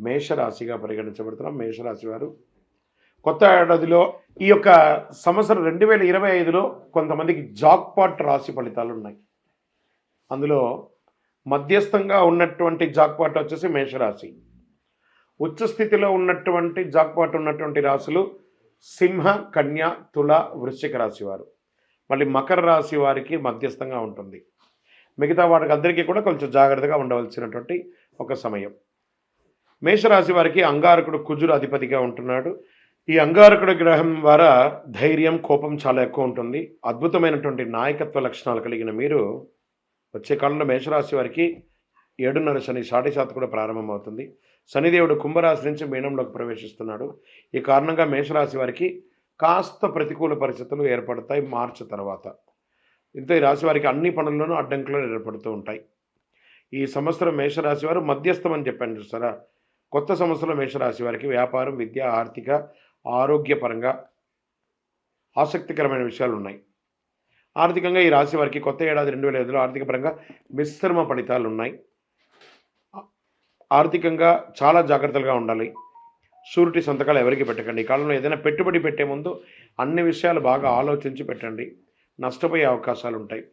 మేషరాశిగా పరిగణించబడుతున్నాం. మేషరాశి వారు కొత్త ఏడాదిలో ఈ యొక్క సంవత్సరం రెండు వేల ఇరవై ఐదులో కొంతమందికి జాక్పాట్ రాశి ఫలితాలు ఉన్నాయి. అందులో మధ్యస్థంగా ఉన్నటువంటి జాక్పాట్ వచ్చేసి మేషరాశి. ఉచ్చస్థితిలో ఉన్నటువంటి జాక్పాట్ ఉన్నటువంటి రాశులు సింహ కన్య తుల వృశ్చిక రాశి వారు. మళ్ళీ మకర రాశి వారికి మధ్యస్థంగా ఉంటుంది. మిగతా వాటికి అందరికీ కూడా కొంచెం జాగ్రత్తగా ఉండవలసినటువంటి ఒక సమయం. మేషరాశి వారికి అంగారకుడు కుజుడు అధిపతిగా ఉంటున్నాడు. ఈ అంగారకుడు గ్రహం ద్వారా ధైర్యం కోపం చాలా ఎక్కువ ఉంటుంది. అద్భుతమైనటువంటి నాయకత్వ లక్షణాలు కలిగిన మీరు వచ్చే కాలంలో మేషరాశి వారికి ఏడున్నర శని సాటి కూడా ప్రారంభమవుతుంది. శనిదేవుడు కుంభరాశి నుంచి మీనంలోకి ప్రవేశిస్తున్నాడు. ఈ కారణంగా మేషరాశి వారికి కాస్త ప్రతికూల పరిస్థితులు ఏర్పడతాయి మార్చి తర్వాత. ఇంత ఈ రాశి వారికి అన్ని పనుల్లోనూ అడ్డంకులు ఏర్పడుతూ ఉంటాయి. ఈ సంవత్సరం మేషరాశి వారు మధ్యస్థం అని చెప్పాను చూస్తారా కొత్త సంవత్సరం మేషరాశి వారికి వ్యాపారం విద్య ఆర్థిక ఆరోగ్యపరంగా ఆసక్తికరమైన విషయాలు ఉన్నాయి. ఆర్థికంగా ఈ రాశి వారికి కొత్త ఏడాది రెండు వేల ఐదులో ఆర్థిక పరంగా మిశ్రమ ఫలితాలు ఉన్నాయి. ఆర్థికంగా చాలా జాగ్రత్తలుగా ఉండాలి. షూరిటీ సంతకాలు ఎవరికి పెట్టకండి. ఈ కాలంలో ఏదైనా పెట్టుబడి పెట్టే ముందు అన్ని విషయాలు బాగా ఆలోచించి పెట్టండి. నష్టపోయే అవకాశాలు ఉంటాయి.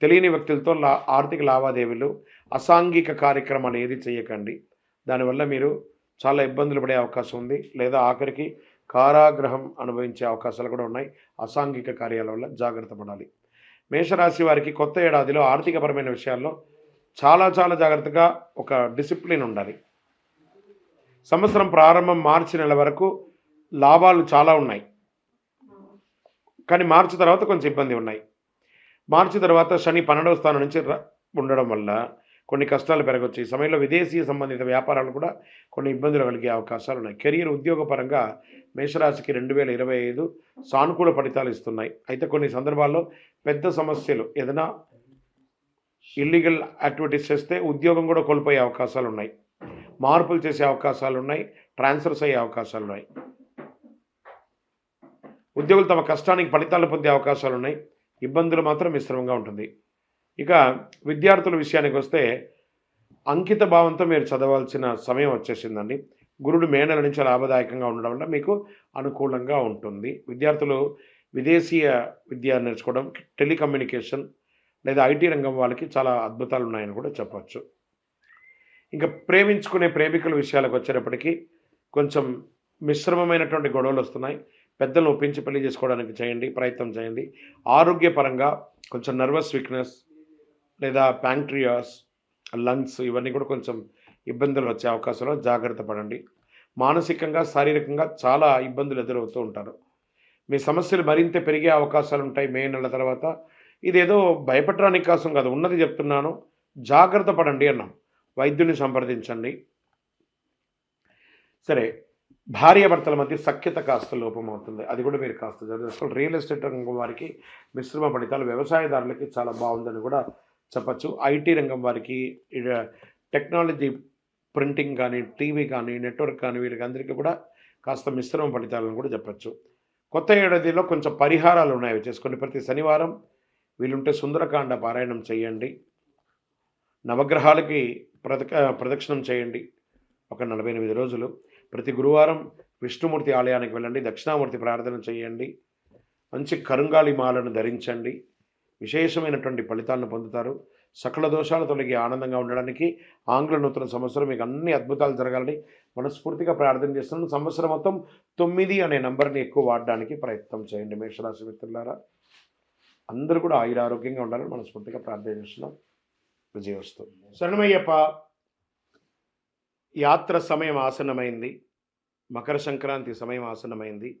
తెలియని వ్యక్తులతో లా ఆర్థిక లావాదేవీలు అసాంఘిక కార్యక్రమాలు ఏది చేయకండి. దానివల్ల మీరు చాలా ఇబ్బందులు పడే అవకాశం ఉంది. లేదా ఆఖరికి కారాగ్రహం అనుభవించే అవకాశాలు కూడా ఉన్నాయి. అసాంఘిక కార్యాల వల్ల జాగ్రత్త పడాలి. మేషరాశి వారికి కొత్త ఏడాదిలో ఆర్థికపరమైన విషయాల్లో చాలా చాలా జాగ్రత్తగా ఒక డిసిప్లిన్ ఉండాలి. సంవత్సరం ప్రారంభం మార్చి నెల వరకు లాభాలు చాలా ఉన్నాయి. కానీ మార్చి తర్వాత కొంచెం ఇబ్బంది ఉన్నాయి. మార్చి తర్వాత శని పన్నెండవ స్థానం నుంచి ఉండడం వల్ల కొన్ని కష్టాలు పెరగవచ్చు ఈ సమయంలో విదేశీ సంబంధిత వ్యాపారాలు కూడా కొన్ని ఇబ్బందులు కలిగే అవకాశాలు ఉన్నాయి. కెరీర్ ఉద్యోగపరంగా మేషరాశికి రెండు వేల ఇరవై ఐదు సానుకూల ఫలితాలు ఇస్తున్నాయి. అయితే కొన్ని సందర్భాల్లో పెద్ద సమస్యలు ఏదైనా ఇల్లీగల్ యాక్టివిటీస్ చేస్తే ఉద్యోగం కూడా కోల్పోయే అవకాశాలు ఉన్నాయి. మార్పులు చేసే అవకాశాలు ఉన్నాయి. ట్రాన్స్ఫర్స్ అయ్యే అవకాశాలు ఉన్నాయి. ఉద్యోగులు తమ కష్టానికి ఫలితాలు పొందే అవకాశాలు ఉన్నాయి. ఇబ్బందులు మాత్రం మిశ్రమంగా ఉంటుంది. ఇక విద్యార్థుల విషయానికి వస్తే అంకిత భావంతో మీరు చదవాల్సిన సమయం వచ్చేసిందండి. గురుడు మేనల నుంచి లాభదాయకంగా ఉండడం వల్ల మీకు అనుకూలంగా ఉంటుంది. విద్యార్థులు విదేశీయ విద్య నేర్చుకోవడం టెలికమ్యూనికేషన్ లేదా ఐటీ రంగం వాళ్ళకి చాలా అద్భుతాలు ఉన్నాయని కూడా చెప్పవచ్చు ఇంకా ప్రేమించుకునే ప్రేమికుల విషయాలకు వచ్చేటప్పటికీ కొంచెం మిశ్రమమైనటువంటి గొడవలు వస్తున్నాయి. పెద్దలను ఒప్పించి పెళ్ళి చేసుకోవడానికి చేయండి ప్రయత్నం చేయండి. ఆరోగ్యపరంగా కొంచెం నర్వస్ వీక్నెస్ లేదా ప్యాంట్రియాస్ లంగ్స్ ఇవన్నీ కూడా కొంచెం ఇబ్బందులు వచ్చే అవకాశంలో జాగ్రత్త పడండి. మానసికంగా శారీరకంగా చాలా ఇబ్బందులు ఎదురవుతూ ఉంటారు. మీ సమస్యలు మరింత పెరిగే అవకాశాలు ఉంటాయి మే నెల తర్వాత. ఇదేదో భయపడడానికి కోసం కాదు. ఉన్నది చెప్తున్నాను. జాగ్రత్త పడండి అన్నాం. వైద్యుని సంప్రదించండి. సరే భార్యాభర్తల మధ్య సఖ్యత కాస్త లోపం అవుతుంది. అది కూడా మీరు కాస్త జరుగుతుంది అసలు రియల్ ఎస్టేట్ రంగం వారికి మిశ్రమ ఫలితాలు వ్యవసాయదారులకి చాలా బాగుందని కూడా చెప్పచ్చు. ఐటీ రంగం వారికి టెక్నాలజీ ప్రింటింగ్ కానీ టీవీ కానీ నెట్వర్క్ కానీ వీరికి అందరికీ కూడా కాస్త మిశ్రమ ఫలితాలను కూడా చెప్పచ్చు. కొత్త ఏడాదిలో కొంచెం పరిహారాలు ఉన్నాయి. అవి ప్రతి శనివారం వీలుంటే సుందరకాండ పారాయణం చేయండి. నవగ్రహాలకి ప్రదక ప్రదక్షిణం చేయండి. ఒక నలభై ఎనిమిది రోజులు. ప్రతి గురువారం విష్ణుమూర్తి ఆలయానికి వెళ్ళండి. దక్షిణామూర్తి ప్రార్థన చేయండి. మంచి కరుంగాలి మాలను ధరించండి. విశేషమైనటువంటి ఫలితాలను పొందుతారు. సకల దోషాలు తొలగి ఆనందంగా ఉండడానికి ఆంగ్ల నూతన సంవత్సరం మీకు అన్ని అద్భుతాలు జరగాలని మనస్ఫూర్తిగా ప్రార్థన చేస్తున్నాను. సంవత్సరం మొత్తం తొమ్మిది అనే నెంబర్ని ఎక్కువ వాడడానికి ప్రయత్నం చేయండి మేషరాశి మిత్రులారా. అందరూ కూడా ఆయుర ఆరోగ్యంగా ఉండాలని మనస్ఫూర్తిగా ప్రార్థన చేస్తున్నాం. విజయవస్తు. శరణమయ్యప్ప యాత్ర సమయం ఆసన్నమైంది. మకర సంక్రాంతి సమయం ఆసన్నమైంది.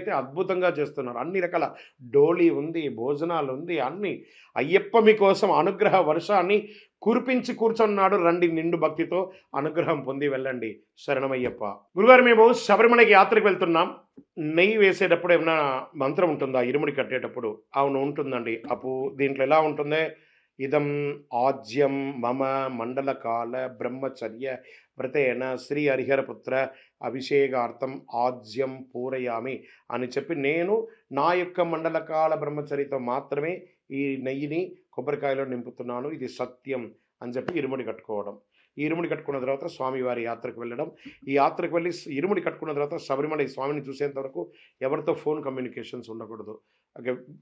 అయితే అద్భుతంగా చేస్తున్నారు. అన్ని రకాల డోలీ ఉంది భోజనాలు ఉంది అన్ని. అయ్యప్ప మీకోసం అనుగ్రహ వర్షాన్ని కురిపించి కూర్చున్నాడు. రండి నిండు భక్తితో అనుగ్రహం పొంది వెళ్ళండి. శరణమయ్యప్ప. గురుగారు మేము శబరిమలకి యాత్రకు వెళ్తున్నాం. నెయ్యి వేసేటప్పుడు ఏమైనా మంత్రం ఉంటుందా? ఇరుముడి కట్టేటప్పుడు. అవును ఉంటుందండి. అప్పు దీంట్లో ఎలా ఉంటుందే? ఇదం ఆజ్యం మమ మండలకాల బ్రహ్మచర్య వ్రతేన శ్రీ హరిహరపుత్ర అభిషేకార్థం ఆజ్యం పూరయామి అని చెప్పి నేను నా యొక్క మండలకాల బ్రహ్మచరితో మాత్రమే ఈ నెయ్యిని కొబ్బరికాయలో నింపుతున్నాను. ఇది సత్యం అని చెప్పి ఇరుముడి కట్టుకోవడం. ఈ ఇరుముడి కట్టుకున్న తర్వాత స్వామివారి యాత్రకు వెళ్ళడం. ఈ యాత్రకు వెళ్ళి ఇరుముడి కట్టుకున్న తర్వాత శబరిమల ఈ స్వామిని చూసేంత వరకు ఎవరితో ఫోన్ కమ్యూనికేషన్స్ ఉండకూడదు.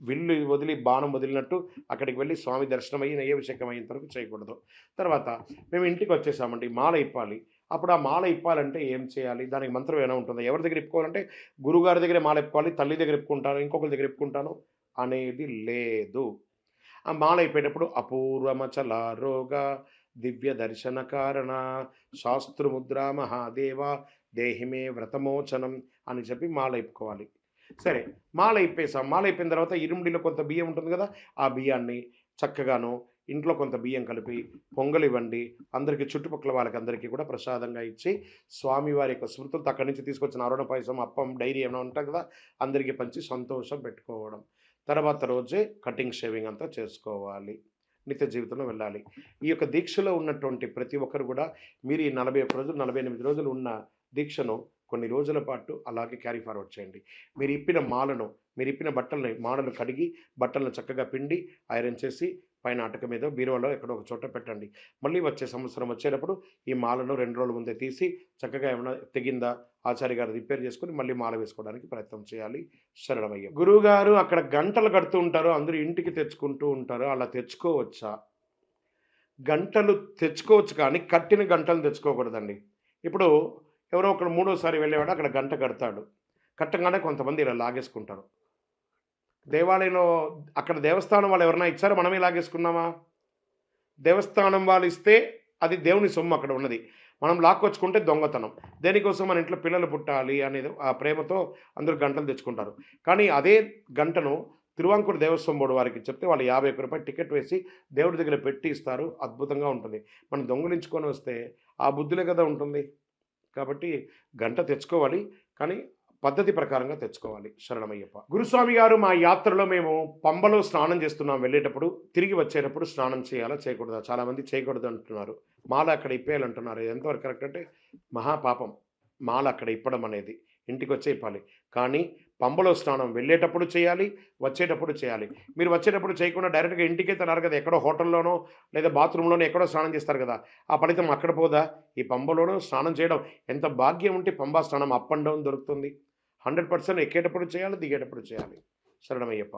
విల్లు వదిలి బాణం వదిలినట్టు అక్కడికి వెళ్ళి స్వామి దర్శనం అయ్యి నైవేశకం అయ్యేంత వరకు చేయకూడదు. తర్వాత మేము ఇంటికి వచ్చేసామండి మాల ఇప్పాలి. అప్పుడు ఆ మాల ఇప్పాలంటే ఏం చేయాలి? దానికి మంత్రం ఏమైనా ఉంటుందా? ఎవరి దగ్గర ఇప్పుకోవాలంటే గురుగారి దగ్గరే మాల ఇప్పుకోవాలి తల్లి దగ్గర ఇప్పుకుంటాను ఇంకొకరి దగ్గర ఇప్పుకుంటాను అనేది లేదు. ఆ మాల అయిపోయేటప్పుడు అపూర్వమచల రోగ దివ్య దర్శన కారణ శాస్త్రముద్రా మహాదేవ దేహిమే వ్రతమోచనం అని చెప్పి మాల ఇప్పుకోవాలి. సరే మాల ఇప్పేసాం మాల అయిపోయిన తర్వాత ఇరుముడిలో కొంత బియ్యం ఉంటుంది కదా ఆ బియ్యాన్ని చక్కగాను ఇంట్లో కొంత బియ్యం కలిపి పొంగల్ ఇవ్వండి అందరికీ చుట్టుపక్కల వాళ్ళకి అందరికీ కూడా ప్రసాదంగా ఇచ్చి స్వామివారి యొక్క స్మృతులతో అక్కడి నుంచి తీసుకొచ్చిన అరుణ పాయసం అప్పం డైరీ ఏమైనా ఉంటుంది కదా అందరికీ పంచి సంతోషం పెట్టుకోవడం. తర్వాత రోజే కటింగ్ షేవింగ్ అంతా చేసుకోవాలి. నిత్య జీవితంలో వెళ్ళాలి. ఈ యొక్క దీక్షలో ఉన్నటువంటి ప్రతి ఒక్కరు కూడా మీరు ఈ నలభై ఒక్క రోజులు నలభై ఎనిమిది రోజులు ఉన్న దీక్షను కొన్ని రోజుల పాటు అలాగే క్యారీ ఫార్వర్డ్ చేయండి. మీరు ఇప్పిన మాలను మీరు ఇప్పిన బట్టలను మాలను కడిగి బట్టలను చక్కగా పిండి ఐరన్ చేసి పైన అటక మీద బీరువాలో ఎక్కడో ఒక చోట పెట్టండి. మళ్ళీ వచ్చే సంవత్సరం వచ్చేటప్పుడు ఈ మాలను రెండు రోజుల ముందే తీసి చక్కగా ఏమైనా తెగిందా ఆచార్య గారు రిపేర్ చేసుకుని మళ్ళీ మాల వేసుకోవడానికి ప్రయత్నం చేయాలి. శరణమయ్య. గురువుగారు అక్కడ గంటలు కడుతూ ఉంటారు. అందరూ ఇంటికి తెచ్చుకుంటూ ఉంటారు. అలా తెచ్చుకోవచ్చా? గంటలు తెచ్చుకోవచ్చు కానీ కట్టిన గంటలు తెచ్చుకోకూడదండి. ఇప్పుడు ఎవరో ఒకడు మూడోసారి వెళ్ళేవాడు అక్కడ గంట కడతాడు. కట్టంగానే కొంతమంది ఇలా లాగేసుకుంటారు. దేవాలయంలో అక్కడ దేవస్థానం వాళ్ళు ఎవరైనా ఇచ్చారో? మనమే లాగేసుకున్నామా? దేవస్థానం వాళ్ళు ఇస్తే అది దేవుని సొమ్ము అక్కడ ఉన్నది. మనం లాక్కొచ్చుకుంటే దొంగతనం. దేనికోసం మన ఇంట్లో పిల్లలు పుట్టాలి అనేది ఆ ప్రేమతో అందరూ గంటలు తెచ్చుకుంటారు. కానీ అదే గంటను తిరువాంకూరు దేవస్వం బోర్డు వారికి చెప్తే వాళ్ళు యాభై ఒక్క రూపాయలు టికెట్ వేసి దేవుడి దగ్గర పెట్టి ఇస్తారు. అద్భుతంగా ఉంటుంది. మనం దొంగలించుకొని వస్తే ఆ బుద్ధులే కదా ఉంటుంది. కాబట్టి గంట తెచ్చుకోవాలి. కానీ పద్ధతి ప్రకారంగా తెచ్చుకోవాలి. శరణమయ్యప్ప. గురుస్వామి గారు మా యాత్రలో మేము పంబలో స్నానం చేస్తున్నాం. వెళ్ళేటప్పుడు తిరిగి వచ్చేటప్పుడు స్నానం చేయాలా చేయకూడదా? చాలామంది చేయకూడదు అంటున్నారు. మాల అక్కడ ఇప్పేయాలంటున్నారు. ఎంతవరకు కరెక్ట్ అంటే మహాపాపం. మాల అక్కడ ఇప్పడం అనేది. ఇంటికి వచ్చే ఇప్పాలి. కానీ పంబలో స్నానం వెళ్ళేటప్పుడు చేయాలి వచ్చేటప్పుడు చేయాలి. మీరు వచ్చేటప్పుడు చేయకుండా డైరెక్ట్గా ఇంటికే తినారు కదా ఎక్కడో హోటల్లోనో లేదా బాత్రూంలోనో ఎక్కడో స్నానం చేస్తారు కదా ఆ ఫలితం అక్కడ పోదా? ఈ పంబలోనో స్నానం చేయడం. ఎంత భాగ్యం ఉంటే పంబా స్నానం అప్ అండ్ డౌన్ దొరుకుతుంది. హండ్రెడ్ పర్సెంట్ ఎక్కేటప్పుడు చేయాలి దిగేటప్పుడు చేయాలి. శరణమయ్యప్ప.